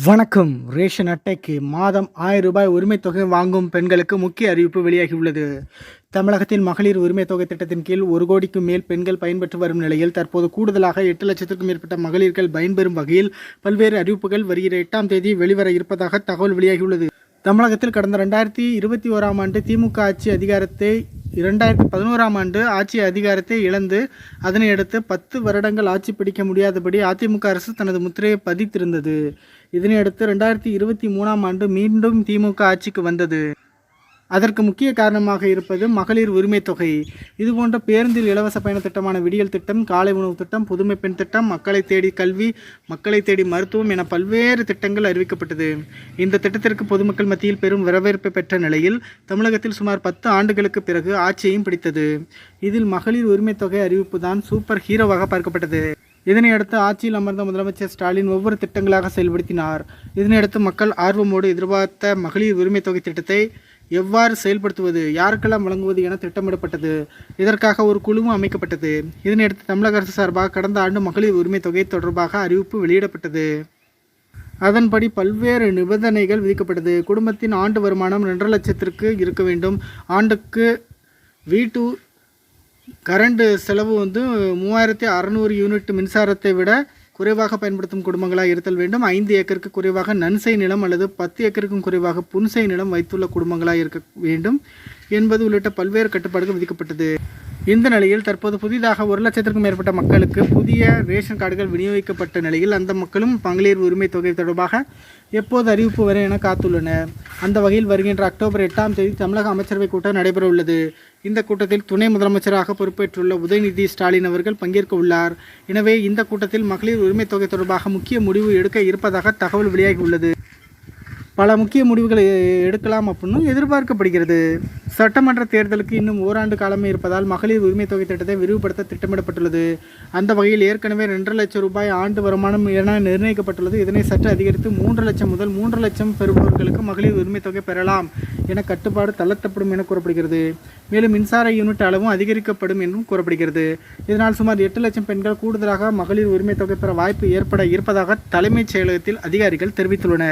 வணக்கம். ரேஷன் அட்டைக்கு மாதம் ஆயிரம் ரூபாய் உரிமைத்தொகை வாங்கும் பெண்களுக்கு முக்கிய அறிவிப்பு வெளியாகியுள்ளது. தமிழகத்தில் மகளிர் உரிமைத் தொகை திட்டத்தின் கீழ் ஒரு கோடிக்கும் மேல் பெண்கள் பயன்பெற்று வரும் நிலையில் தற்போது கூடுதலாக எட்டு லட்சத்திற்கும் மேற்பட்ட மகளிர்கள் பயன்பெறும் வகையில் பல்வேறு அறிவிப்புகள் வருகிற எட்டாம் தேதி வெளிவர இருப்பதாக தகவல் வெளியாகியுள்ளது. தமிழகத்தில் கடந்த ரெண்டாயிரத்தி இருபத்தி ஓராம் ஆண்டு திமுக ஆட்சி அதிகாரத்தை இரண்டாயிரத்தி பதினோராம் ஆண்டு ஆட்சி அதிகாரத்தை இழந்து அதனையடுத்து பத்து வருடங்கள் ஆட்சி பிடிக்க முடியாதபடி அதிமுக அரசு தனது முத்திரையை பதித்திருந்தது. இதனையடுத்து ரெண்டாயிரத்தி இருபத்தி மூணாம் ஆண்டு மீண்டும் திமுக ஆட்சிக்கு வந்தது. அதற்கு முக்கிய காரணமாக இருப்பது மகளிர் உரிமை தொகை. இதுபோன்ற பேருந்தில் இலவச பயண திட்டமான விடியல் திட்டம் காலை உணவு திட்டம் புதுமை பெண் திட்டம் மக்களை தேடி கல்வி மக்களை தேடி மருத்துவம் என பல்வேறு திட்டங்கள் அறிவிக்கப்பட்டது. இந்த திட்டத்திற்கு பொதுமக்கள் மத்தியில் பெரும் வரவேற்பை பெற்ற நிலையில் தமிழகத்தில் சுமார் பத்து ஆண்டுகளுக்கு பிறகு ஆட்சியையும் பிடித்தது. இதில் மகளிர் உரிமை தொகை அறிவிப்பு தான் சூப்பர் ஹீரோவாக பார்க்கப்பட்டது. இதனையடுத்து ஆட்சியில் அமர்ந்த முதலமைச்சர் ஸ்டாலின் ஒவ்வொரு திட்டங்களாக செயல்படுத்தினார். இதனையடுத்து மக்கள் ஆர்வமோடு எதிர்பார்த்த மகளிர் உரிமை தொகை திட்டத்தை எவ்வாறு செயல்படுத்துவது யாருக்கெல்லாம் வழங்குவது என திட்டமிடப்பட்டது இதற்காக ஒரு குழுவும் அமைக்கப்பட்டது. இதனையடுத்து தமிழக அரசு சார்பாக கடந்த ஆண்டு மகளிர் உரிமை தொகை தொடர்பாக அறிவிப்பு வெளியிடப்பட்டது. அதன்படி பல்வேறு நிபந்தனைகள் விதிக்கப்பட்டது. குடும்பத்தின் ஆண்டு வருமானம் ரெண்டரை லட்சத்திற்கு இருக்க வேண்டும். ஆண்டுக்கு வீட்டு கரண்ட் செலவு வந்து மூவாயிரத்தி அறநூறு யூனிட் மின்சாரத்தை விட குறைவாக பயன்படுத்தும் குடும்பங்களாக இருத்தல் வேண்டும். ஐந்து ஏக்கருக்கு குறைவாக நன்சை நிலம் அல்லது பத்து ஏக்கருக்கும் குறைவாக புன்சை நிலம் வைத்துள்ள குடும்பங்களாக இருக்க வேண்டும் என்பது உள்ளிட்ட பல்வேறு கட்டுப்பாடுகள் விதிக்கப்பட்டது. இந்த நிலையில் தற்போது புதிதாக ஒரு லட்சத்திற்கும் மேற்பட்ட மக்களுக்கு புதிய ரேஷன் கார்டுகள் விநியோகிக்கப்பட்ட நிலையில் அந்த மக்களும் மகளிர் உரிமை தொகை தொடர்பாக எப்போது அறிவிப்பு வரும் என காத்துள்ளனர். அந்த வகையில் வருகின்ற அக்டோபர் எட்டாம் தேதி தமிழக அமைச்சரவை கூட்டம் நடைபெற உள்ளது. இந்த கூட்டத்தில் துணை முதலமைச்சராக பொறுப்பேற்றுள்ள உதயநிதி ஸ்டாலின் அவர்கள் பங்கேற்க உள்ளார். எனவே இந்த கூட்டத்தில் மகளிர் உரிமை தொகை தொடர்பாக முக்கிய முடிவு எடுக்க இருப்பதாக தகவல் வெளியாகி உள்ளது. பல முக்கிய முடிவுகளை எடுக்கலாம் அப்படின்னு எதிர்பார்க்கப்படுகிறது. சட்டமன்ற தேர்தலுக்கு இன்னும் ஓராண்டு காலமே இருப்பதால் மகளிர் உரிமை தொகை திட்டத்தை விரிவுபடுத்த திட்டமிடப்பட்டுள்ளது. அந்த வகையில் ஏற்கனவே ரெண்டரை லட்சம் ரூபாய் ஆண்டு வருமானம் என நிர்ணயிக்கப்பட்டுள்ளது. இதனை சற்று அதிகரித்து மூன்று லட்சம் முதல் மூன்று லட்சம் பெறுபவர்களுக்கு மகளிர் உரிமை தொகை பெறலாம் என கட்டுப்பாடு தளர்த்தப்படும் என கூறப்படுகிறது. மேலும் மின்சார யூனிட் அளவும் அதிகரிக்கப்படும் என்றும் கூறப்படுகிறது. இதனால் சுமார் எட்டு லட்சம் பெண்கள் கூடுதலாக மகளிர் உரிமை தொகை பெற வாய்ப்பு ஏற்பட இருப்பதாக தலைமைச் செயலகத்தில் அதிகாரிகள் தெரிவித்துள்ளனர்.